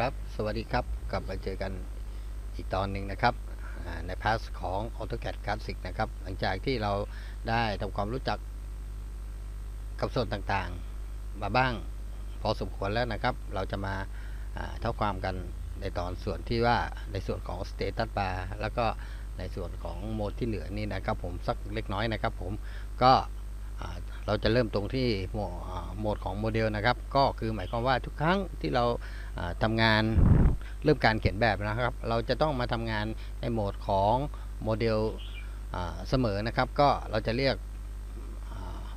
ครับ สวัสดีครับ กลับมาเจอกันอีกตอนหนึ่งนะครับ ในพาสของ AutoCAD Classic นะครับ หลังจากที่เราได้ทำความรู้จักกับส่วนต่างๆ มาบ้างพอสมควรแล้วนะครับ เราจะมาเท่าความกันในตอนส่วนที่ว่าในส่วนของ Status Bar แล้วก็ในส่วนของโหมดที่เหลือนี่นะครับผมสักเล็กน้อยนะครับผมก็ เราจะเริ่มตรงที่โหมดของโมเดลนะครับ ก็คือหมายความว่าทุกครั้งที่เราอ่าทำงานเริ่มการเขียนแบบนะครับ เราจะต้องมาทำงานในโหมดของโมเดลเสมอนะครับ ก็เราจะเรียก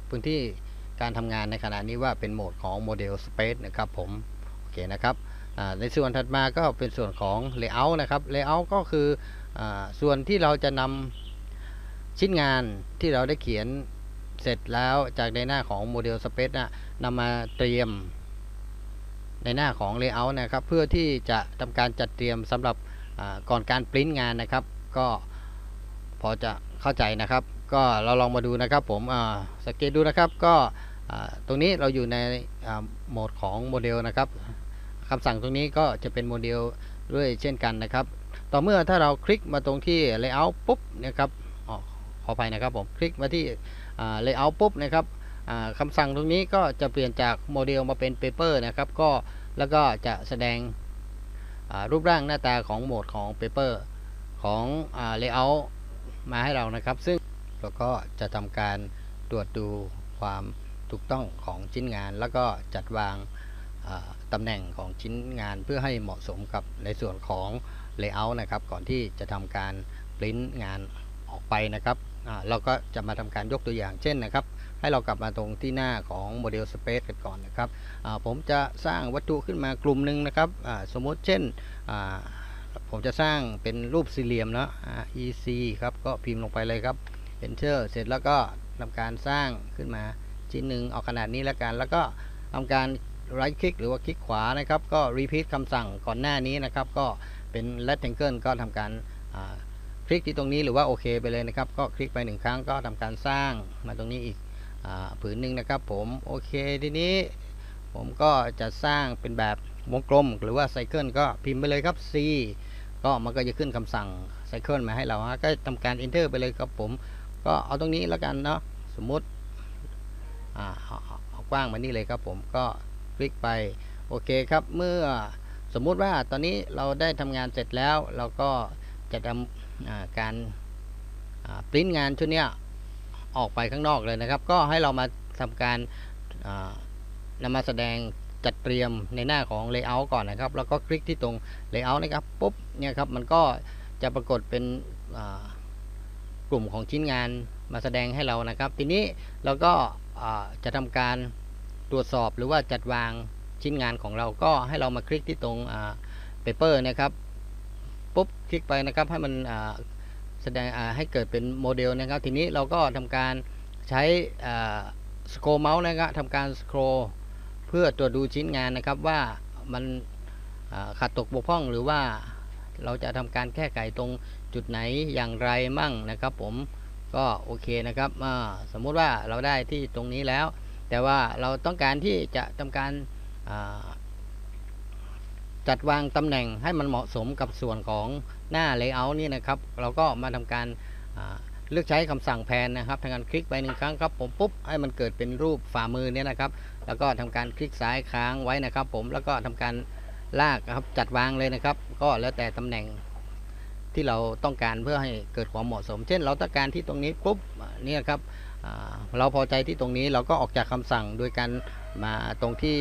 พื้นที่การทำงานในขณะนี้ว่าเป็นโหมดของโมเดล Space นะครับผมโอเคนะครับในส่วนถัดมาก็เป็นส่วนของ Layout นะครับ Layout ก็คืออส่วนที่เราจะนำชิ้นงานที่เราได้เขียน เสร็จแล้วจากในหน้าของโมเดล Space นะนำมาเตรียมในหน้าของ Layout นะครับ เพื่อที่จะทำการจัดเตรียมสำหรับก่อนการปริ้นงานนะครับ ก็พอจะเข้าใจนะครับ ก็เราลองมาดูนะครับผมสังเกตดูนะครับ ก็ตรงนี้เราอยู่ในโหมดของโมเดลนะครับคำสั่งตรงนี้ก็จะเป็นโมเดลด้วยเช่นกันนะครับ ต่อเมื่อถ้าเราคลิกมาตรงที่ Layout ปุ๊บนะครับขออภัยนะครับผม คลิกมาที่ Layout ปุ๊บนะครับอ่าคำสั่งตรงนี้ก็จะเปลี่ยนจากโมเดลมาเป็น Paper นะครับก็แล้วก็จะแสดงรูปร่างหน้าตาของโหมดของ Paper ของอ่า Layout มาให้เรานะครับ ซึ่งเราก็จะทำการตรวจดูความถูกต้องของชิ้นงาน แล้วก็จัดวางอ่าตำแหน่งของชิ้นงานเพื่อให้เหมาะสมกับในส่วนของ Layout นะครับ ก่อนที่จะทำการปริ้นงานออกไปนะครับ เราก็จะมาทำการยกตัวอย่างเช่นนะครับ ให้เรากลับมาตรงที่หน้าของโมเดล Space กันก่อนนะครับผมจะสร้างวัตถุขึ้นมากลุ่มหนึ่งนะครับสมมติเช่นผมจะสร้างเป็นรูปสี่เหลี่ยมแล้ว EC ครับก็พิมพ์ลงไปเลยครับ Enter เสร็จแล้วก็ทำการสร้างขึ้นมาชิ้นหนึ่งเอาขนาดนี้แล้วกัน แล้วก็ทำการ right click หรือว่าคลิกขวานะครับ ก็ repeat คำสั่งก่อนหน้านี้นะครับ ก็เป็น rectangle ก็ทำการ คลิกที่ตรงนี้หรือว่าโอเคไปเลยนะครับ ก็คลิกไปหนึ่งครั้งก็ทำการสร้างมาตรงนี้อีกอผืนหนึ่งนะครับ ผมโอเคทีนี้ผมก็จะสร้างเป็นแบบวงกลม หรือว่าไซเคิลก็พิมพ์ไปเลยครับ C ก็มันก็จะขึ้นคำสั่งไซเคิลมาให้เราฮะก็ทำการ enter ไปเลยครับผม ก็เอาตรงนี้แล้วกันเนาะสมมุติอ่าเอากว้างมานี่เลยครับผมก็คลิกไปโอเคครับเมื่อสมมุติว่าตอนนี้เราได้ทำงานเสร็จแล้วเราก็จะทำอ่า การปริ้นงานชุดนี้ออกไปข้างนอกเลยนะครับ ก็ให้เรามาทำการอ่านำมาแสดงจัดเตรียมในหน้าของ Layout ก่อนนะครับ แล้วก็คลิกที่ตรง Layout นะครับปุ๊บเนี่ยครับมันก็จะปรากฏเป็นกลุ่มของชิ้นงานมาแสดงให้เรานะครับ ทีนี้เราก็จะทำการตรวจสอบหรือว่าจัดวางชิ้นงานของเราก็ให้เรามาคลิกที่ตรงอ่า Paper นะครับ ลิกไปนะครับ ให้มันแสดงให้เกิดเป็นโมเดลนะครับ ทีนี้เราก็ทำการใช้สโครเมาส์นะครับทำการสโครเพื่อตรวจดูชิ้นงานนะครับว่ามันขาดตกบกพร่องหรือว่าเราจะทำการแก้ไขตรงจุดไหนอย่างไรมั่งนะครับ ผมก็โอเคนะครับสมมุติว่าเราได้ที่ตรงนี้แล้ว แต่ว่าเราต้องการที่จะทำการ จัดวางตำแหน่งให้มันเหมาะสมกับส่วนของหน้า Layout นี่นะครับ เราก็มาทำการเลือกใช้คำสั่งแพนนะครับทำการคลิกไปหนึ่งครั้งครับผมปุ๊บให้มันเกิดเป็นรูปฝ่ามือเนี่ยนะครับ แล้วก็ทำการคลิกซ้ายค้างไว้นะครับ ผมแล้วก็ทำการลากครับจัดวางเลยนะครับ ก็แล้วแต่ตำแหน่งที่เราต้องการเพื่อให้เกิดความเหมาะสม เช่น เราต้องการที่ตรงนี้ปุ๊บเนี่ยครับเราพอใจที่ตรงนี้เราก็ออกจากคำสั่งโดยการมาตรงที่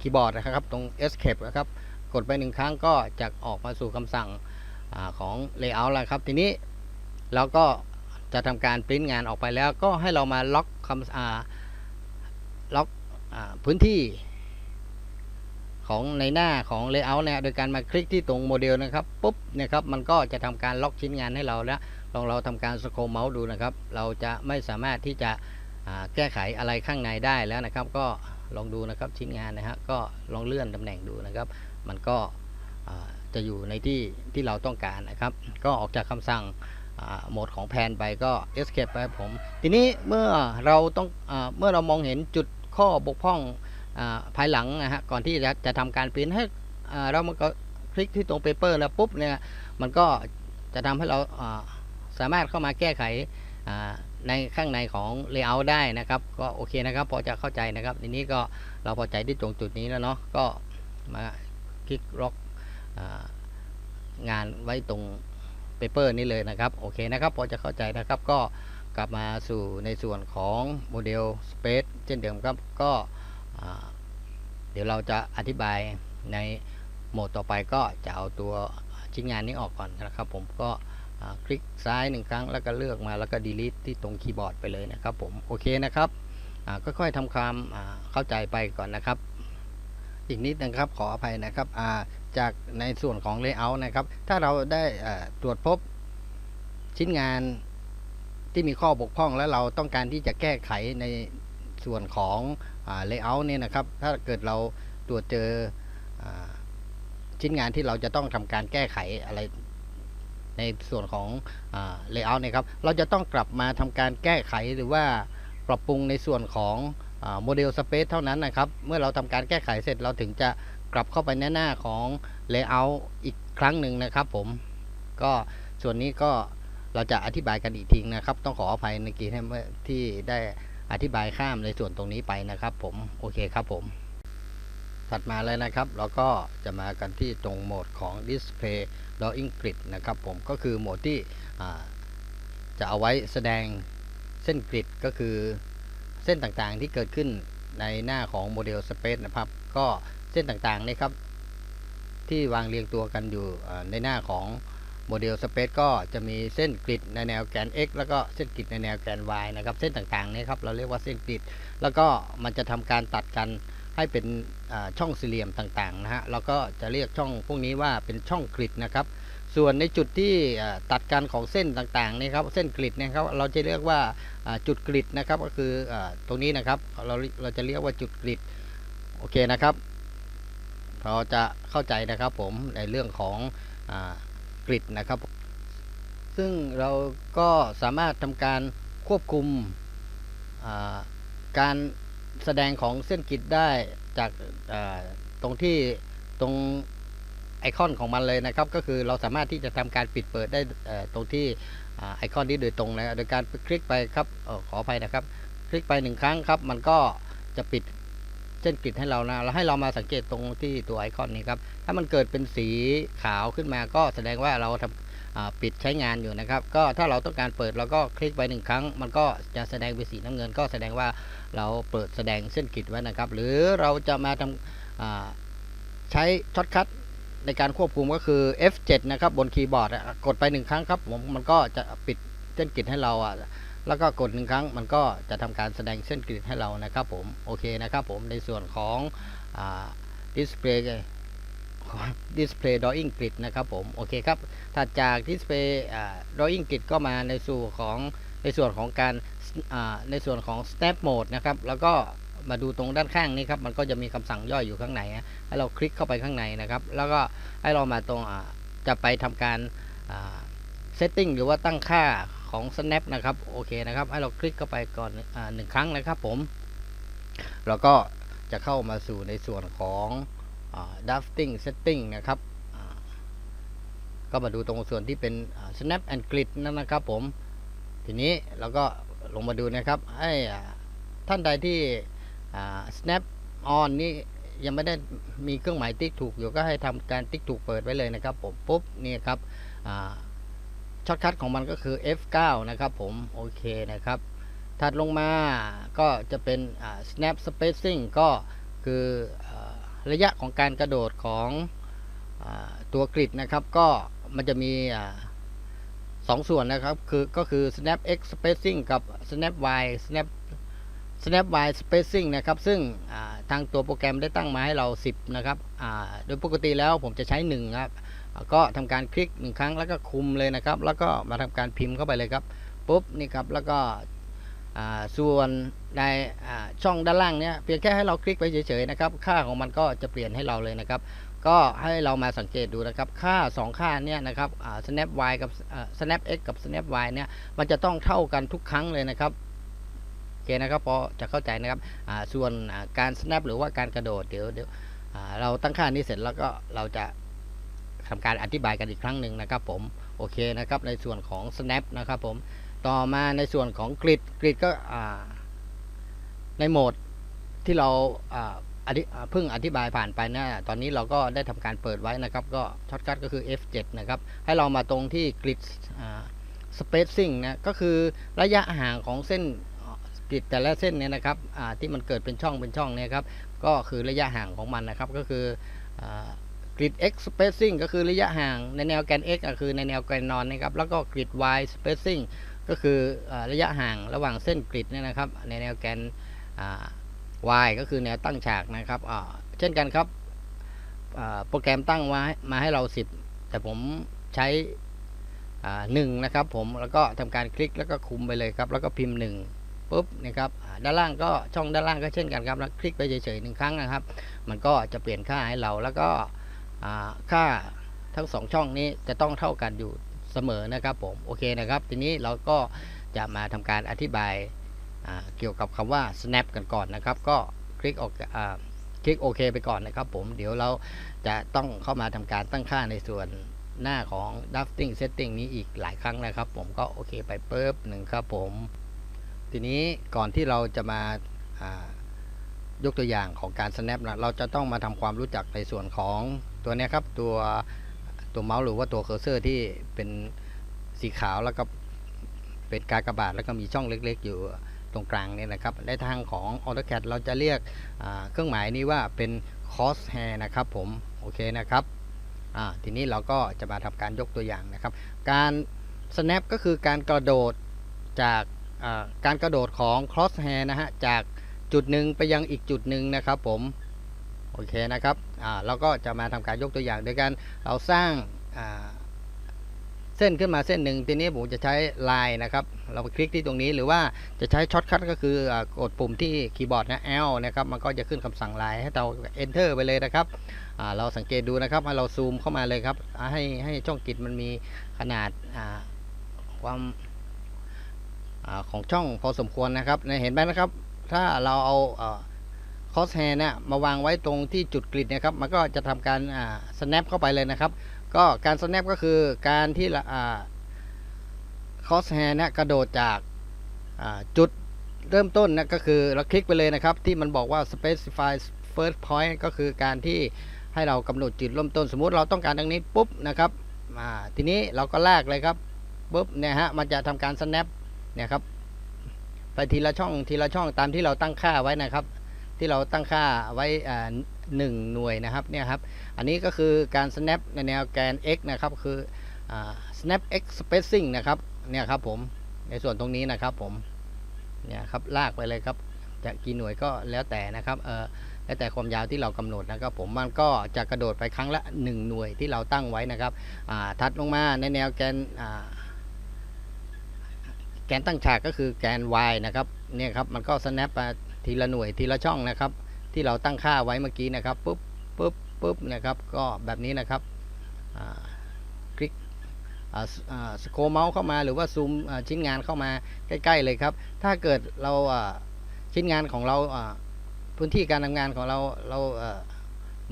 คีย์บอร์ดนะครับ ตรง escape นะครับ กดไปหนึ่งครั้งก็จะออกมาสู่คำสั่งอของ Layout แล้วครับ ทีนี้เราก็จะทำการปริ้นงานออกไปแล้ว ก็ให้เรามาล็อกคำล็อกอพื้นที่ของในหน้าของ Layout เนี่ยโดยการมาคลิกที่ตรงโมเดลนะครับปุ๊บเนี่ยครับมันก็จะทำการล็อกชิ้นงานให้เราแล้วลองเราทำการสโครเมาส์ดูนะครับ เราจะไม่สามารถที่จะแก้ไขอะไรข้างในได้แล้วนะครับ ก็ลองดูนะครับชิ้นงานนะฮะก็ลองเลื่อนตำแหน่งดูนะครับ มันก็จะอยู่ในที่ที่เราต้องการนะครับ ก็ออกจากคำสั่งโหมดของแพนไปก็ escape ไปผม ทีนี้เมื่อเราต้องอเมื่อเรามองเห็นจุดข้อบกพร่องอภายหลังนะฮะก่อนที่จะจะทำการปริ้นให้อ่ามันก็คลิกที่ตรงเปเปอร์แล้วปุ๊บเนี่ยมันก็จะทำให้เราสามารถเข้ามาแก้ไขในข้างในของ layout ได้นะครับ ก็โอเคนะครับ พอจะเข้าใจนะครับทีนี้ก็เราพอใจที่ตรงจุดนี้แล้วเนาะก็มา คลิกล็อกงานไว้ตรงเปเปอร์นี้เลยนะครับโอเคนะครับพอจะเข้าใจนะครับก็กลับมาสู่ในส่วนของโมเดล Space เช่นเดิมครับก็เดี๋ยวเราจะอธิบายในโหมดต่อไปก็จะเอาตัวชิ้นงานนี้ออกก่อนนะครับ ผมก็คลิกซ้ายหนึ่งครั้งแล้วก็เลือกมาแล้วก็ delete ที่ตรงคีย์บอร์ดไปเลยนะครับผมโอเคนะครับค่อยๆทำความเข้าใจไปก่อนนะครับ อีกนิดนะครับขออภัยนะครับาจากในส่วนของ layout นะครับ ถ้าเราได้ตรวจพบชิ้นงานที่มีข้อบกพร่องแล้วเราต้องการที่จะแก้ไขในส่วนของอ layout เนี่ยนะครับ ถ้าเกิดเราตรวจเจออชิ้นงานที่เราจะต้องทำการแก้ไขอะไรในส่วนของอ layout นี่ยครับ เราจะต้องกลับมาทำการแก้ไขหรือว่าปรับปรุงในส่วนของ โมเดลสเปซเท่านั้นนะครับ เมื่อเราทำการแก้ไขเสร็จเราถึงจะกลับเข้าไปในหน้าของ layout อีกครั้งหนึ่งนะครับผมก็ส่วนนี้ก็เราจะอธิบายกันอีกทีนะครับ ต้องขออภัยในกีที่ได้อธิบายข้ามในส่วนตรงนี้ไปนะครับ ผมโอเคครับผม ถัดมาเลยนะครับ เราก็จะมากันที่ตรงโหมดของ Display Drawing Grid นะครับ ผมก็คือโหมดที่จะเอาไว้แสดงเส้นกริดก็คือ เส้นต่างๆที่เกิดขึ้นในหน้าของโมเดล Space นะครับ ก็เส้นต่างๆนี่ครับ ที่วางเรียงตัวกันอยู่ในหน้าของโมเดล Space ก็จะมีเส้นกริดในแนวแกน x แล้วก็เส้นกริดในแนวแกน y นะครับ เส้นต่างๆนี่ครับเราเรียกว่าเส้นกริด แล้วก็มันจะทำการตัดกันให้เป็นช่องสี่เหลี่ยมต่างๆนะฮะเราก็จะเรียกช่องพวกนี้ว่าเป็นช่องกริดนะครับ ส่วนในจุดที่ตัดกันของเส้นต่างๆนี่ครับเส้นกริดนี่ครับเราจะเรียกว่าจุดกริดนะครับก็คือตรงนี้นะครับเราเราจะเรียกว่าจุดกริดโอเคนะครับพอจะเข้าใจนะครับผมในเรื่องของอกริดนะครับ ซึ่งเราก็สามารถทำการควบคุมการแสดงของเส้นกริดได้จากตรงที่ตรง ไอคอนของมันเลยนะครับ ก็คือเราสามารถที่จะทำการปิดเปิดได้ตรงที่ไอคอนนี้โดยตรงนะโดยการคลิกไปครับออขออภัยนะครับ คลิกไปหนึ่งครั้งครับ มันก็จะปิดเส้นกริดให้เรานะแล้วให้เรามาสังเกตตรงที่ตัวไอคอนนี้ครับ ถ้ามันเกิดเป็นสีขาวขึ้นมาก็แสดงว่าเราทำอ่าปิดใช้งานอยู่นะครับ ก็ถ้าเราต้องการเปิดเราก็คลิกไปหนึ่งครั้ง มันก็จะแสดงเป็นสีน้ำเงิน ก็แสดงว่าเราเปิดแสดงเส้นกริดไว้นะครับ หรือเราจะมาทำอ่าใช้ช็อตคัท ในการควบคุมก็คือ F7 นะครับบนคีย์บอร์ดกดไปหนึ่งครั้งครับผมมันก็จะปิดเส้นกริดให้เราอะแล้วก็กดหนึ่งครั้งมันก็จะทำการแสดงเส้นกริดให้เรานะครับผมโอเคนะครับผมในส่วนของอ่า display display drawing grid นะครับผมโอเคครับถัดจาก display อ่า drawing grid ก็มาในส่วนของในส่วนของการในส่วนของ snap mode นะครับแล้วก็ มาดูตรงด้านข้างนี้ครับมันก็จะมีคำสั่งย่อยอยู่ข้างในให้เราคลิกเข้าไปข้างในนะครับ แล้วก็ให้เรามาตรงจะไปทำการอ่า setting หรือว่าตั้งค่าของ snap นะครับโอเคนะครับ ให้เราคลิกเข้าไปก่อนอหนึ่งครั้งนะครับผม แล้วก็จะเข้ามาสู่ในส่วนของอ่า drafting setting นะครับก็มาดูตรงส่วนที่เป็น snap and grid นั่นนะครับผม ทีนี้เราก็ลงมาดูนะครับให้ท่านใดที่ snap on นี่ยังไม่ได้มีเครื่องหมายติ๊กถูกอยู่ก็ให้ทำการติ๊กถูกเปิดไว้เลยนะครับผมปุ๊บนี่ครับช็อตคัทของมันก็คือ F9 นะครับผมโอเคนะครับถัดลงมาก็จะเป็น snap spacing ก็คืออระยะของการกระโดดของอตัวกริดนะครับ ก็มันจะมีสองส่วนนะครับคือก็คือ snap x spacing กับ snap y snap snap y spacing นะครับ ซึ่งทางตัวโปรแกรมได้ตั้งมาให้เรา 10 นะครับโดยปกติแล้วผมจะใช้1ครับก็ทำการคลิก 1 ครั้งแล้วก็คุมเลยนะครับ แล้วก็มาทำการพิมพ์เข้าไปเลยครับปุ๊บนี่ครับแล้วก็ส่วนในช่องด้านล่างเนี้ยเพียงแค่ให้เราคลิกไปเฉยๆนะครับ ค่าของมันก็จะเปลี่ยนให้เราเลยนะครับ ก็ให้เรามาสังเกตดูนะครับ ค่า 2 ค่าเนี้ยนะครับ snap y กับ snap x กับ snap y เนี่ยมันจะต้องเท่ากันทุกครั้งเลยนะครับ เคนะครับพอจะเข้าใจนะครับส่วนการ snap หรือว่าการกระโดดเดี๋ยวเดี๋ยวเราตั้งค่านี้เสร็จแล้วก็เราจะทำการอธิบายกันอีกครั้งหนึ่งนะครับผมโอเคนะครับในส่วนของ snap นะครับผมต่อมาในส่วนของกริดกริดก็ในโหมดที่เราเพิ่งอธิบายผ่านไปนะตอนนี้เราก็ได้ทำการเปิดไว้นะครับ ก็ช็อตคัทก็คือ F7 นะครับ ให้เรามาตรงที่กริด spacing นะก็คือระยะห่างของเส้น กริดแต่ละเส้นเนี่ยนะครับอ่าที่มันเกิดเป็นช่องเป็นช่องเนี่ยครับก็คือระยะห่างของมันนะครับก็คือกริด x spacing ก็คือระยะห่างในแนวแกน x ก็คือในแนวแกนนอนนะครับแล้วก็กริด y spacing ก็คืออาระยะห่างระหว่างเส้นกริดเนี่ยนะครับ ในแนวแกนอ่า y ก็คือแนวตั้งฉากนะครับอ่าเช่นกันครับอ่าโปรแกรมตั้งไว้มาให้เรา 10 แต่ผมใช้อ่าหนึ่งนะครับผมแล้วก็ทำการคลิกแล้วก็คุมไปเลยครับ แล้วก็พิมพ์ 1 ปุ๊บนะครับด้านล่างก็ช่องด้านล่างก็เช่นกันครับแล้วคลิกไปเฉยๆหนึ่งครั้งนะครับ มันก็จะเปลี่ยนค่าให้เราแล้วก็ค่าทั้งสองช่องนี้จะต้องเท่ากันอยู่เสมอนะครับผมโอเคนะครับ ทีนี้เราก็จะมาทำการอธิบายเกี่ยวกับคำว่า snap กันก่อนนะครับ ก็คลิกออกคลิกโอเคไปก่อนนะครับผมเดี๋ยวเราจะต้องเข้ามาทำการตั้งค่าในส่วนหน้าของ drafting setting นี้อีกหลายครั้งนะครับ ผมก็โอเคไปปุ๊บหนึ่งครับผม ทีนี้ก่อนที่เราจะมาายกตัวอย่างของการ snap นะเราจะต้องมาทำความรู้จักในส่วนของตัวนี้ครับตัวตัวเมาส์หรือว่าตัวเคอร์เซอร์ที่เป็นสีขาวแล้วก็เป็นกากบาทแล้วก็มีช่องเล็กๆ อยู่ตรงกลางนี่นะครับในทางของ AutoCAD เราจะเรียกเครื่องหมายนี้ว่าเป็น crosshair นะครับผมโอเคนะครับทีนี้เราก็จะมาทำการยกตัวอย่างนะครับ การ snap ก็คือการกระโดดจาก การกระโดดของ crosshair นะฮะจากจุดหนึ่งไปยังอีกจุดหนึ่งนะครับผมโอเคนะครับเราก็จะมาทำการยกตัวอย่างโดยการเราสร้างเส้นขึ้นมาเส้นหนึ่งทีนี้ผมจะใช้ลายนะครับ เราไปคลิกที่ตรงนี้หรือว่าจะใช้ช็อตคัทก็คือกดปุ่มที่คีย์บอร์ดนะ L นะครับมันก็จะขึ้นคำสั่งลายให้เรา enter ไปเลยนะครับเราสังเกตดูนะครับเราซูมเข้ามาเลยครับให้ให้ช่องกิจมันมีขนาดความ ของช่องพอสมควรนะครับเห็นไหมนะครับ ถ้าเราเอาคอสแฮร์เนี่ยมาวางไว้ตรงที่จุดกริดนะครับ มันก็จะทำการ snap เข้าไปเลยนะครับ ก็การ snap ก็คือการที่คอสแฮร์นะกระโดดจากจุดเริ่มต้นนะก็คือเราคลิกไปเลยนะครับ ที่มันบอกว่า specify first point ก็คือการที่ให้เรากำหนดจุดเริ่มต้นสมมุติเราต้องการตรงนี้ปุ๊บนะครับทีนี้เราก็ลากเลยครับปุ๊บเนี่ยฮะมันจะทำการ snap เนี่ยครับ ไปทีละช่องทีละช่องตามที่เราตั้งค่าไว้นะครับ ที่เราตั้งค่าไว้หนึ่งหน่วยนะครับเนี่ยครับ อันนี้ก็คือการ snap ในแนวแกน x นะครับคือ snap x spacing นะครับเนี่ยครับผมในส่วนตรงนี้นะครับผมเนี่ยครับลากไปเลยครับจะกี่หน่วยก็แล้วแต่นะครับเออแล้วแต่ความยาวที่เรากำหนดนะครับ ผมมันก็จะกระโดดไปครั้งละ 1 หน่วยที่เราตั้งไว้นะครับถัดลงมาในแนวแกน แกนตั้งฉากก็คือแกน y นะครับเนี่ยครับมันก็ snap มาทีละหน่วยทีละช่องนะครับ ที่เราตั้งค่าไว้เมื่อกี้นะครับปุ๊บปุ๊บปุ๊บนะครับ ก็แบบนี้นะครับคลิกสโคเมาส์เข้ามาหรือว่าซูมชิ้นงานเข้ามาใกล้ ๆ เลยครับ ถ้าเกิดเราชิ้นงานของเราพื้นที่การทำงานของเราเรา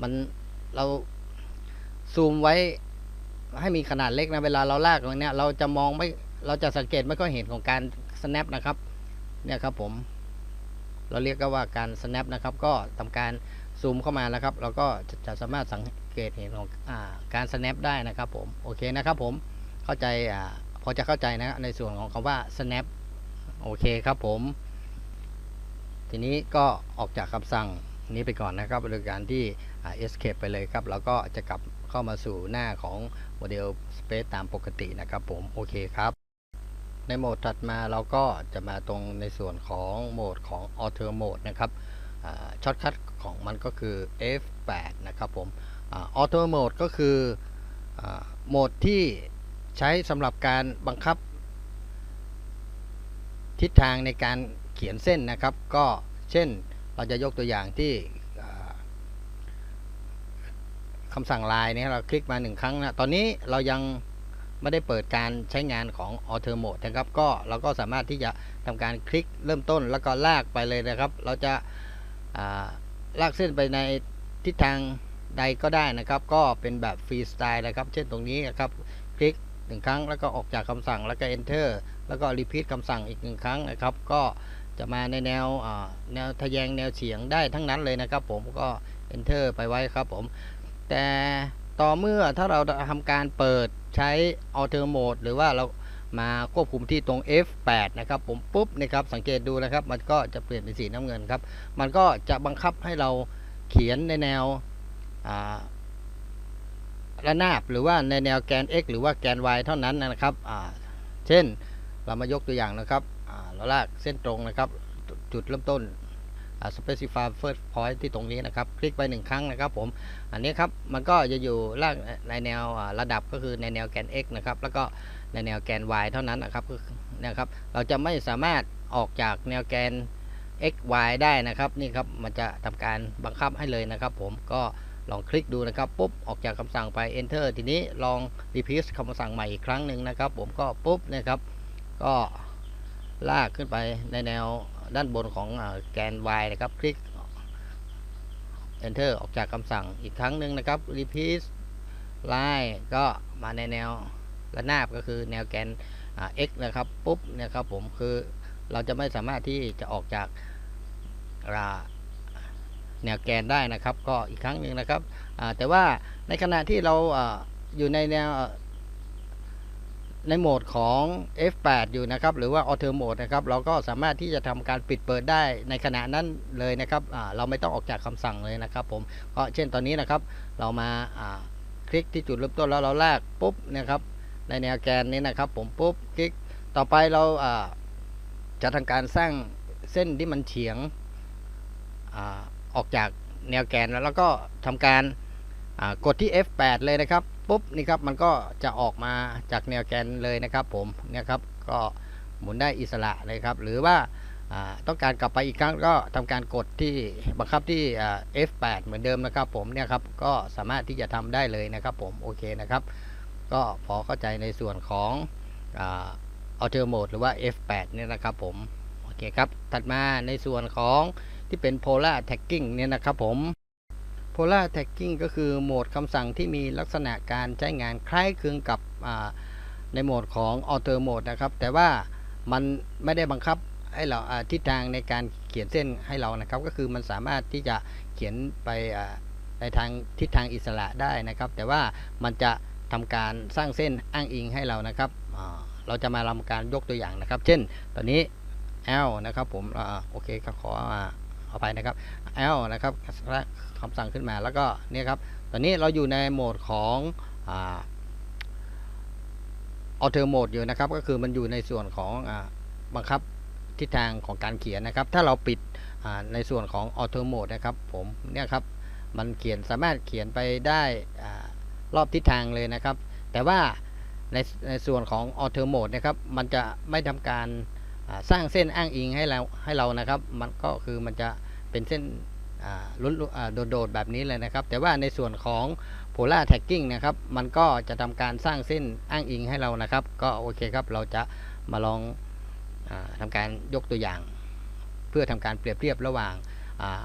มันเราซูมไว้ให้มีขนาดเล็กนะเวลาเราลากตรงนี้เราจะมองไม่ เราจะสังเกตไม่ค่อยเห็นของการ snap นะครับ เนี่ยครับผม เราเรียกก็ว่าการ snap นะครับ ก็ทำการซูมเข้ามาแล้วครับ เราก็จะสามารถสังเกตเห็นของอการ snap ได้นะครับผม โอเคนะครับผม เข้าใจพอจะเข้าใจนะในส่วนของคำว่า snap โอเคครับผม ทีนี้ก็ออกจากคำสั่งนี้ไปก่อนนะครับโดยการที่ escape ไปเลยครับ แล้วก็จะกลับเข้ามาสู่หน้าของโมเดล Space ตามปกตินะครับผม โอเคครับ ในโหมดถัดมาเราก็จะมาตรงในส่วนของโหมดของ Auto Mode นะครับช็อตคัทของมันก็คือ F8 นะครับผมออโต้โหมดก็คือโหมดที่ใช้สำหรับการบังคับ ทิศทางในการเขียนเส้นนะครับ ก็เช่นเราจะยกตัวอย่างที่คำสั่งลายนี้เราคลิกมาหนึ่งครั้งนะ ตอนนี้เรายัง ไม่ได้เปิดการใช้งานของ Auto Mode นะครับ ก็เราก็สามารถที่จะทำการคลิกเริ่มต้นแล้วก็ลากไปเลยนะครับ เราจะลากเส้นไปในทิศทางใดก็ได้นะครับ ก็เป็นแบบฟรีสไตล์นะครับ เช่นตรงนี้นะครับ คลิกหนึ่งครั้ง แล้วก็ออกจากคำสั่งแล้วก็ enter แล้วก็ repeat คำสั่งอีกหนึ่งครั้งนะครับ ก็จะมาในแนวแนวทะแยงแนวเฉียงได้ทั้งนั้นเลยนะครับ ผมก็ enter ไปไว้ครับผม แต่ ต่อเมื่อถ้าเราทำการเปิดใช้ auto mode หรือว่าเรามาควบคุมที่ตรง F8 นะครับผมปุ๊บนะครับสังเกตดูนะครับ มันก็จะเปลี่ยนเป็นสีน้ำเงินครับ มันก็จะบังคับให้เราเขียนในแนวระนาบหรือว่าในแนวแกน x หรือว่าแกน y เท่านั้นนะครับ เช่นเรามายกตัวอย่างนะครับเราลากเส้นตรงนะครับ จุดเริ่มต้น specify first point ที่ตรงนี้นะครับ คลิกไปหนึ่งครั้งนะครับผม อันนี้ครับ มันก็จะอยู่ล่างในแนวระดับก็คือในแนวแกน x นะครับ แล้วก็ในแนวแกน y เท่านั้นนะครับคือนะครับ เราจะไม่สามารถออกจากแนวแกน x y ได้นะครับ นี่ครับ มันจะทำการบังคับให้เลยนะครับ ผม ก็ลองคลิกดูนะครับ ปุ๊บ ออกจากคำสั่งไป enter ทีนี้ลอง repeat คำสั่งใหม่อีกครั้งหนึ่งนะครับ ผม ก็ปุ๊บนะครับ ก็ลากขึ้นไปในแนว ด้านบนของแกน y นะครับ คลิก enter ออกจากคำสั่งอีกครั้งหนึ่งนะครับ repeat line ก็มาในแนวระนาบก็คือแนวแกน x นะครับ ปุ๊บนี่ยครับผมคือเราจะไม่สามารถที่จะออกจากาแนวแกนได้นะครับ ก็อีกครั้งหนึ่งนะครับแต่ว่าในขณะที่เราอยู่ในแนว ในโหมดของ F8 อยู่นะครับ หรือว่า Auto Mode นะครับ เราก็สามารถที่จะทำการปิดเปิดได้ในขณะนั้นเลยนะครับเราไม่ต้องออกจากคำสั่งเลยนะครับผมก็เช่นตอนนี้นะครับ เรามาคลิกที่จุดเริ่มต้นแล้วเราลากปุ๊บนะครับในแนวแกนนี้นะครับ ผมปุ๊บคลิกต่อไปเราจะทำการสร้างเส้นที่มันเฉียงอออกจากแนวแกนแล้วแล้วก็ทำการกดที่ F8 เลยนะครับ ปุ๊บนี่ครับมันก็จะออกมาจากแนวแกนเลยนะครับผมเนี่ยครับก็หมุนได้อิสระเลยครับ หรือว่าต้องการกลับไปอีกครั้งก็ทำการกดที่บังคับที่อ่า F8 เหมือนเดิมนะครับผมเนี่ยครับก็สามารถที่จะทำได้เลยนะครับผมโอเคนะครับ ก็พอเข้าใจในส่วนของอ่า Auto Mode หรือว่า F8 เนี่ยนะครับผมโอเคครับถัดมาในส่วนของที่เป็น Polar Tagging เนี่ยนะครับผม Polar Tagging ก็คือโหมดคำสั่งที่มีลักษณะการใช้งานคล้ายคลึงกับในโหมดของ Auto Mode นะครับ แต่ว่ามันไม่ได้บังคับให้เราทิศทางในการเขียนเส้นให้เรานะครับ ก็คือมันสามารถที่จะเขียนไปในทางทิศทางอิสระได้นะครับ แต่ว่ามันจะทำการสร้างเส้นอ้างอิงให้เรานะครับ เราจะมาทำการยกตัวอย่างนะครับ เช่น ตอนนี้ L นะครับผมอโอเคครับขอ ขออภัยนะครับ L นะครับคำสั่งขึ้นมาแล้วก็นี่ครับ ตอนนี้เราอยู่ในโหมดของอ่า Auto Mode อยู่นะครับ ก็คือมันอยู่ในส่วนของอบังคับทิศทางของการเขียนนะครับ ถ้าเราปิดในส่วนของ Auto Mode นะครับ ผมเนี่ยครับ มันเขียนสามารถเขียนไปได้อรอบทิศทางเลยนะครับ แต่ว่าในในส่วนของ Auto Mode นะครับ มันจะไม่ทำการอ สร้างเส้นอ้างอิงให้เราให้เรานะครับ มันก็คือมันจะเป็นเส้นลุ้นโดดๆแบบนี้เลยนะครับ แต่ว่าในส่วนของ Polar Tagging นะครับ มันก็จะทำการสร้างเส้นอ้างอิงให้เรานะครับ ก็โอเคครับ เราจะมาลองอทำการยกตัวอย่าง เพื่อทำการเปรียบเทียบระหว่างอ่า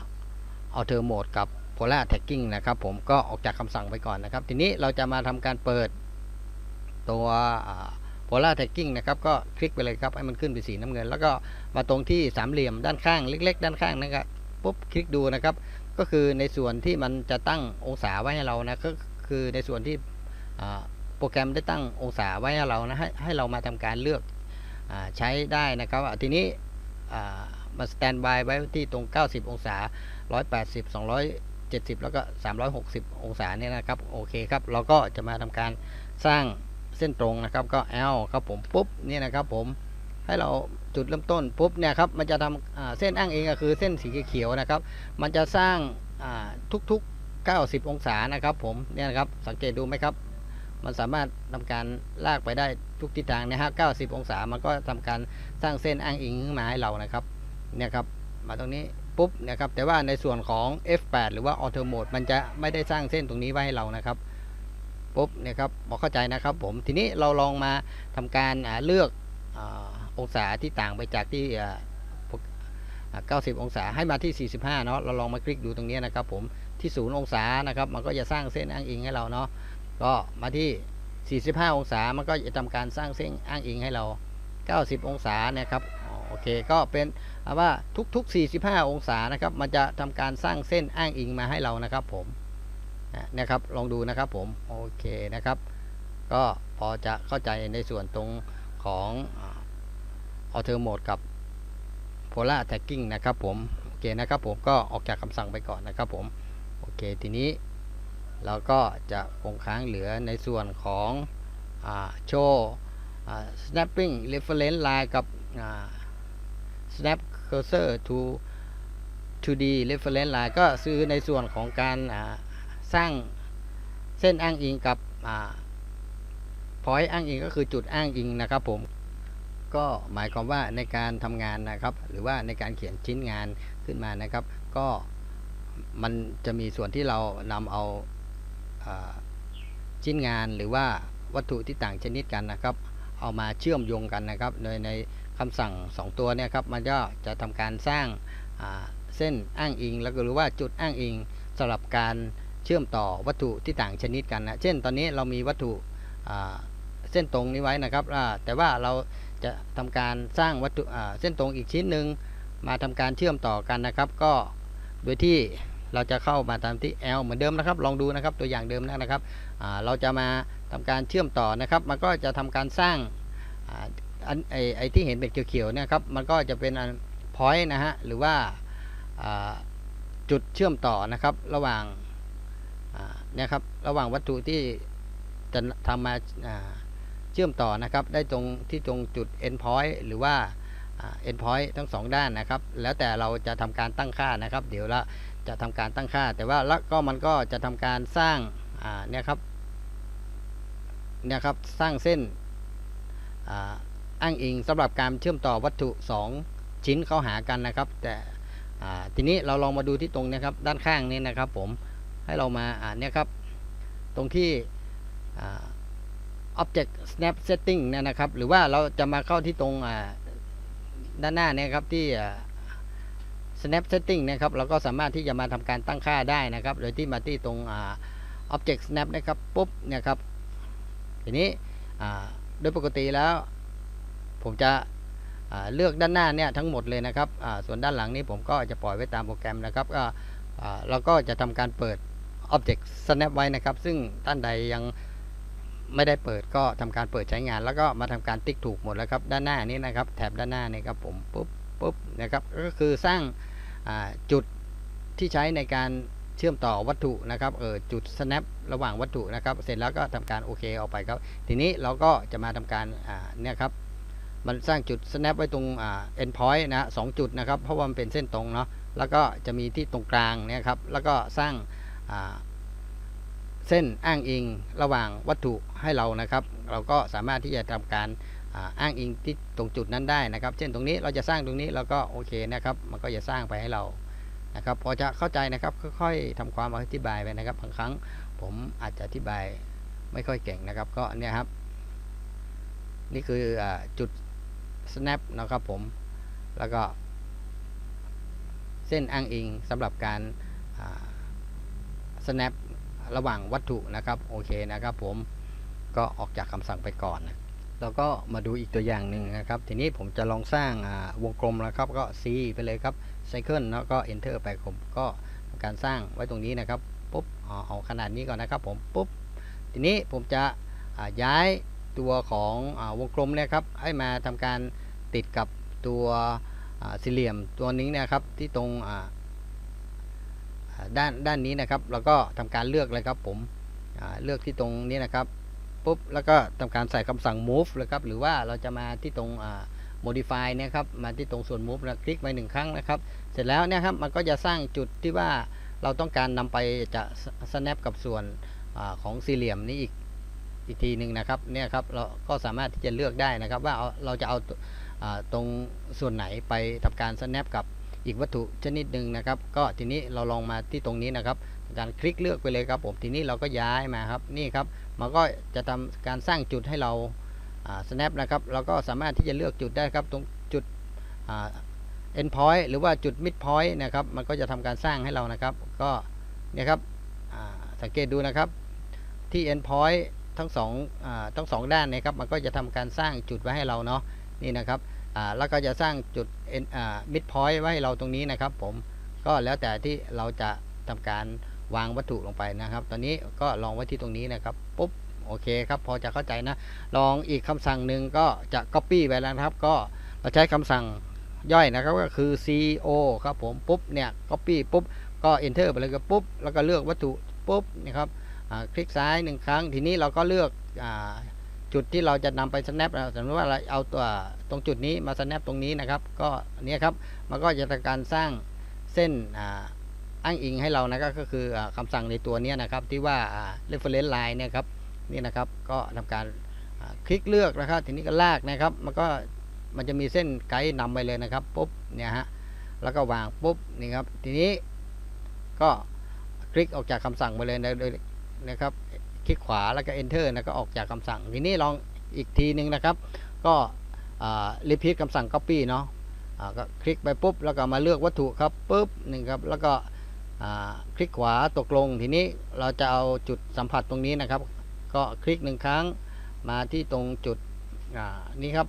Auto Mode กับ Polar Tagging นะครับผมก็ออกจากคำสั่งไปก่อนนะครับ ทีนี้เราจะมาทำการเปิดตัวอ Polar Tagging นะครับก็คลิกไปเลยครับให้มันขึ้นเป็นสีน้ำเงิน แล้วก็มาตรงที่สามเหลี่ยมด้านข้างเล็ก ๆ ด้านข้างนะครับปุ๊บคลิกดูนะครับ ก็คือในส่วนที่มันจะตั้งองศาไว้ให้เรานะก็คือในส่วนที่โปรแกรมได้ตั้งองศาไว้ให้เรานะให้ให้เรามาทำการเลือกอใช้ได้นะครับ ทีนี้มาสแตนบายไว้ที่ตรง 90 องศา 180 270 แล้วก็ 360 องศาเนี่ยนะครับ โอเคครับ เราก็จะมาทำการสร้าง เส้นตรงนะครับก็ L ครับผมปุ๊บเนี่ยนะครับผมให้เราจุดเริ่มต้นปุ๊บเนี่ยครับมันจะทำเส้นอ้างเองก็คือเส้นสีเขียวนะครับ มันจะสร้างทุกๆ 90 องศานะครับผมเนี่ยนะครับสังเกตดูไหมครับมันสามารถทำการลากไปได้ทุกทิศทางนะฮะ90 องศา มันก็ทำการสร้างเส้นอ้างอิงขึ้นมาให้เรานะครับเนี่ยครับมาตรงนี้ปุ๊บเนี่ยครับแต่ว่าในส่วนของ F8 หรือว่า Auto Mode มันจะไม่ได้สร้างเส้นตรงนี้ไว้ให้เรานะครับ ปุ๊บเนี่ยครับพอเข้าใจนะครับผมทีนี้เราลองมาทำการเลือกอองศาที่ต่างไปจากที่อ่า90 องศาให้มาที่ 45 เนาะเราลองมาคลิกดูตรงนี้นะครับผมที่ศูนย์องศานะครับ มันก็จะสร้างเส้นอ้างอิงให้เราเนาะก็มาที่ 45 องศามันก็จะทำการสร้างเส้นอ้างอิงให้เรา 90 องศานะครับโอเคก็เป็นเอาว่าทุกๆ 45 องศานะครับ มันจะทำการสร้างเส้นอ้างอิงมาให้เรานะครับผม นะครับลองดูนะครับผมโอเคนะครับ ก็พอจะเข้าใจในส่วนตรงของออเทอร์โหมดกับ Polar Tagging นะครับผมโอเคนะครับผมก็ออกจากคำสั่งไปก่อนนะครับผมโอเคทีนี้เราก็จะคงค้างเหลือในส่วนของโชว์ snapping reference line กับ snap cursor to 2D reference line ก็ซื้อในส่วนของการ สร้างเส้นอ้างอิงกับ point อ้างอิงก็คือจุดอ้างอิงนะครับผมก็หมายความว่าในการทำงานนะครับ หรือว่าในการเขียนชิ้นงานขึ้นมานะครับ ก็มันจะมีส่วนที่เรานำเอาชิ้นงานหรือว่าวัตถุที่ต่างชนิดกันนะครับ เอามาเชื่อมโยงกันนะครับ โดยในคำสั่ง 2 ตัวเนี่ยครับมันก็จะทำการสร้างเส้นอ้างอิง แล้วก็หรือว่าจุดอ้างอิงสำหรับการ เชื่อมต่อวัตถุที่ต่างชนิดกันนะ เช่น ตอนนี้เรามีวัตถุเส้นตรงนี้ไว้นะครับแต่ว่าเราจะทำการสร้างวัตถุเส้นตรงอีกชิ้นหนึ่งมาทำการเชื่อมต่อกันนะครับ ก็โดยที่เราจะเข้ามาตามที่ L เหมือนเดิมนะครับ ลองดูนะครับตัวอย่างเดิมนะครับเราจะมาทำการเชื่อมต่อนะครับ มันก็จะทำการสร้างอันไอไอที่เห็นเป็นเขียวๆนี่ยครับ มันก็จะเป็นอัน point นะฮะหรือว่าจุดเชื่อมต่อนะครับ ระหว่าง นี่ยครับ ระหว่างวัตถุที่จะทำมาเชื่อมต่อนะครับ ได้ตรงที่ตรงจุด end point หรือว่า end point ทั้งสองด้านนะครับ แล้วแต่เราจะทำการตั้งค่านะครับ เดี๋ยวละจะทำการตั้งค่า แต่ว่าแล้วก็มันก็จะทำการสร้างเนี่ยครับเนี่ยครับสร้างเส้นอ้างอิงสำหรับการเชื่อมต่อวัตถุ 2 ชิ้นเข้าหากันนะครับ แต่ทีนี้เราลองมาดูที่ตรงนี้ครับ ด้านข้างนี้นะครับผม ให้เรามาอ่านเนี่ยครับ ตรงที่ object snap setting เนี่ยนะครับ หรือว่าเราจะมาเข้าที่ตรงด้านหน้าเนี่ยครับที่ snap setting นะครับเราก็สามารถที่จะมาทำการตั้งค่าได้นะครับโดยที่มาที่ตรง object snap นะครับปุ๊บเนี่ยครับทีนี้โดยปกติแล้ว ผมจะเลือกด้านหน้าเนี่ยทั้งหมดเลยนะครับส่วนด้านหลังนี้ผมก็จะปล่อยไว้ตามโปรแกรมนะครับเราก็จะทำการเปิด Object Snap ไว้นะครับ ซึ่งท่านใดยังไม่ได้เปิดก็ทำการเปิดใช้งาน แล้วก็มาทำการติ๊กถูกหมดแล้วครับด้านหน้านี้นะครับ แถบด้านหน้านี่ครับผมปุ๊บปุ๊บนะครับก็คือสร้างจุดที่ใช้ในการเชื่อมต่อวัตถุนะครับเออจุด snap ระหว่างวัตถุนะครับ เสร็จแล้วก็ทำการโอเคออกไปครับ ทีนี้เราก็จะมาทำการเนี่ยครับมันสร้างจุด snap ไว้ตรง end point นะสองจุดนะครับ เพราะว่ามันเป็นเส้นตรงเนาะแล้วก็จะมีที่ตรงกลางเนี่ยครับแล้วก็สร้าง เส้นอ้างอิงระหว่างวัตถุให้เรานะครับ เราก็สามารถที่จะทำการอ้างอิงที่ตรงจุดนั้นได้นะครับ เช่นตรงนี้เราจะสร้างตรงนี้เราก็โอเคนะครับ มันก็จะสร้างไปให้เรานะครับพอจะเข้าใจนะครับค่อยๆทำความอธิบายไปนะครับบางครั้งผมอาจจะอธิบายไม่ค่อยเก่งนะครับ ก็เนี่ยครับ นี่คืออจุด snap นะครับผมแล้วก็ เส้นอ้างอิงสำหรับการ snap ระหว่างวัตถุนะครับโอเคนะครับผมก็ออกจากคำสั่งไปก่อนนะแล้วก็มาดูอีกตัวอย่างหนึ่งนะครับ ทีนี้ผมจะลองสร้างวงกลมแล้วครับ ก็ C ไปเลยครับ Cycle แล้วก็ Enter ไปผมก็การสร้างไว้ตรงนี้นะครับปุ๊บเอาขนาดนี้ก่อนนะครับผมปุ๊บทีนี้ผมจะย้ายตัวของอวงกลมเนี่ยครับให้มาทำการติดกับตัวสี่เหลี่ยมตัวนี้นะครับที่ตรง ด้านด้านนี้นะครับเราก็ทำการเลือกเลยครับผมเลือกที่ตรงนี้นะครับปุ๊บแล้วก็ทำการใส่คำสั่ง move เลยครับหรือว่าเราจะมาที่ตรง modify นี่ยครับมาที่ตรงส่วน move แล้วคลิกไปหนึ่งครั้งนะครับ เสร็จแล้วเนี่ยครับมันก็จะสร้างจุดที่ว่าเราต้องการนำไปจะ snap กับส่วนอของสี่เหลี่ยมนี้อีกอีกทีหนึ่งนะครับเนี่ยครับเราก็สามารถที่จะเลือกได้นะครับว่าเราจะเอาตรงส่วนไหนไปทำการ snap กับ อีกวัตถุชนิดหนึ่งนะครับ ก็ทีนี้เราลองมาที่ตรงนี้นะครับการคลิกเลือกไปเลยครับผมทีนี้เราก็ย้ายมาครับนี่ครับมันก็จะทำการสร้างจุดให้เรา snap นะครับเราก็สามารถที่จะเลือกจุดได้ครับตรงจุด end point หรือว่าจุด mid point นะครับมันก็จะทำการสร้างให้เรานะครับ ก็เนี่ยครับสังเกตดูนะครับที่ endpoint ทั้งสองอทั้งสองด้านนะครับมันก็จะทำการสร้างจุดไว้ให้เราเนาะนี่นะครับ แล้วก็จะสร้างจุด end อ่า mid point ไว้เราตรงนี้นะครับผมก็แล้วแต่ที่เราจะทำการวางวัตถุลงไปนะครับ ตอนนี้ก็ลองไว้ที่ตรงนี้นะครับปุ๊บโอเคครับพอจะเข้าใจนะ ลองอีกคำสั่งหนึ่งก็จะ copy ไปแล้วนะครับ ก็เราใช้คำสั่งย่อยนะครับก็คือ co ครับผมปุ๊บเนี่ย copy ปุ๊บก็ enter ไปเลยก็ปุ๊บแล้วก็เลือกวัตถุปุ๊บนะครับอ่าคลิกซ้ายหนึ่งครั้งทีนี้เราก็เลือกอา จุดที่เราจะนำไป snap สมมติว่าเราเอาตัวตรงจุดนี้มา snap ตรงนี้นะครับ ก็เนี้ยครับมันก็จะทำการสร้างเส้นอ่าอ้างอิงให้เรานะก็คืออาคำสั่งในตัวนี้นะครับที่ว่า reference line เนี่ยครับนี่นะครับก็ทำการคลิกเลือกนะครับ ทีนี้ก็ลากนะครับ มันก็มันจะมีเส้นไกด์นำไปเลยนะครับปุ๊บเนี่ยฮะแล้วก็วางปุ๊บนี่ครับทีนี้ก็คลิกออกจากคำสั่งไปเลยนะโดยนะครับ คลิกขวาแล้วก็ enter นะก็ออกจากคำสั่ง ทีนี้ลองอีกทีหนึ่งนะครับ ก็รีพีทคำสั่ง copy เนาะก็คลิกไปปุ๊บ แล้วก็มาเลือกวัตถุครับปุ๊บหนี่งครับ แล้วก็คลิกขวาตกลง ทีนี้เราจะเอาจุดสัมผัสตรงนี้นะครับ ก็คลิกหนึ่งครั้งมาที่ตรงจุดนี้ครับ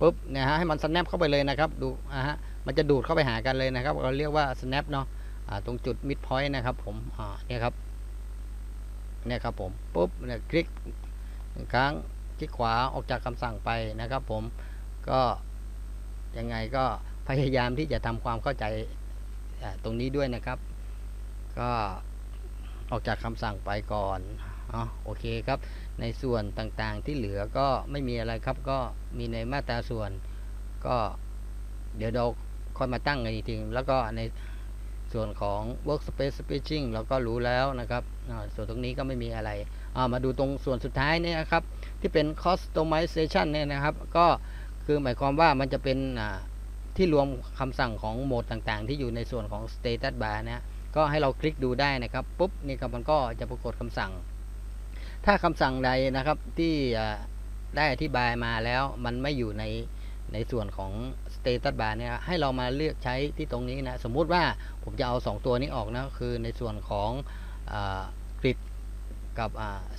ปุ๊บนี่ยฮะให้มัน snap เข้าไปเลยนะครับ ดูอ่าฮะมันจะดูดเข้าไปหากันเลยนะครับ เราเรียกว่า snap เนาะอ่าตรงจุด mid point นะครับผมอ่าเนี่ยครับ เนี่ยครับผมปุ๊บเนี่ยคลิกหนึ่งครั้งคลิกขวาออกจากคำสั่งไปนะครับ ผมก็ยังไงก็พยายามที่จะทำความเข้าใจตรงนี้ด้วยนะครับ ก็ออกจากคำสั่งไปก่อนอ๋อโอเคครับ ในส่วนต่างๆที่เหลือก็ไม่มีอะไรครับ ก็มีในมาตราส่วนก็เดี๋ยวเราค่อยมาตั้งกันอีกทีแล้วก็ในส่วนของ workspace switching เราก็รู้แล้วนะครับ ส่วนตรงนี้ก็ไม่มีอะไรามาดูตรงส่วนสุดท้ายนี่นะครับ ที่เป็น customization เนี่ยนะครับ ก็คือหมายความว่ามันจะเป็นที่รวมคำสั่งของโหมดต่างๆ ที่อยู่ในส่วนของ status bar นะก็ให้เราคลิกดูได้นะครับปุ๊บนี่ครับมันก็จะปรากฏคำสั่ง ถ้าคำสั่งใดนะครับที่ได้อธิบายมาแล้วมันไม่อยู่ในในส่วนของ status bar เนี่ยให้เรามาเลือกใช้ที่ตรงนี้นะ สมมุติว่าผมจะเอา 2 ตัวนี้ออกนะ คือในส่วนของ กริดกับ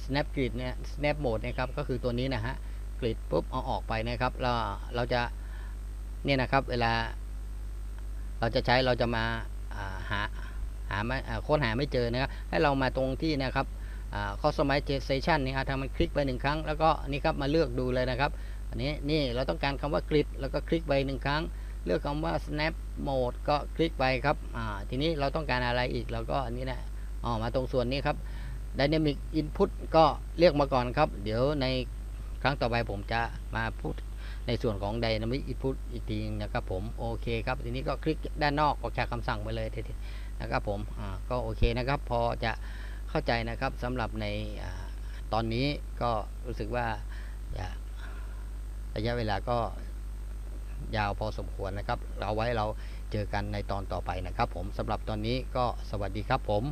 snap grid เนี่ย snap mode นะครับก็คือตัวนี้นะฮะกริดปุ๊บเอาออกไปนะครับเราเราจะเนี่ยนะครับเวลาเราจะใช้เราจะมาหาหาไม่ค้นหาไม่เจอนะครับให้เรามาตรงที่นะครับอ่า customization นี่ครับทำมันคลิกไปหนึ่งครั้ง แล้วก็นี่ครับมาเลือกดูเลยนะครับอันนี้นี่เราต้องการคำว่า grid แล้วก็คลิกไปหนึ่งครั้ง เลือกคำว่า snap mode ก็คลิกไปครับทีนี้เราต้องการอะไรอีกเราก็อันนี้นะ อ๋อมาตรงส่วนนี้ครับ dynamic input ก็เรียกมาก่อนครับ เดี๋ยวในครั้งต่อไปผมจะมาพูดในส่วนของ dynamic input อีกทีนึงนะครับผมโอเคครับ ทีนี้ก็คลิกด้านนอกออกจากคำสั่งไปเลยทีนะครับผมอ่าก็โอเคนะครับ พอจะเข้าใจนะครับสำหรับในอตอนนี้ก็รู้สึกว่าระยะเวลาก็ยาวพอสมควรนะครับ เราไว้เราเจอกันในตอนต่อไปนะครับผมสำหรับตอนนี้ก็สวัสดีครับผม